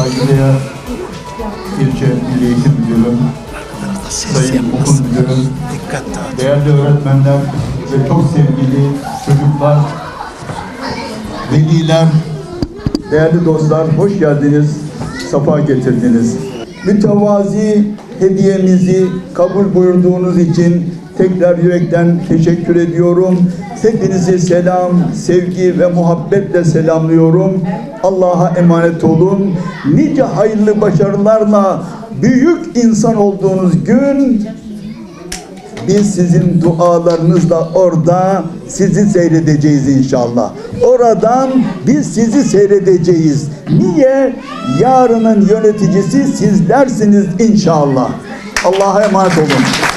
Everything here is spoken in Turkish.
saygıdeğer ilçe Milli Eğitim Müdürüm, Sayın Okul Müdürüm, değerli öğretmenler ve çok sevgili çocuklar, veliler, değerli dostlar hoş geldiniz, safa getirdiniz. Mütevazi hediyemizi kabul buyurduğunuz için tekrar yürekten teşekkür ediyorum. Hepinizi selam, sevgi ve muhabbetle selamlıyorum. Allah'a emanet olun. Nice hayırlı başarılarla büyük insan olduğunuz gün biz sizin dualarınızla orada sizi seyredeceğiz inşallah. Oradan biz sizi seyredeceğiz. Niye? Yarının yöneticisi sizlersiniz inşallah. Allah'a emanet olun.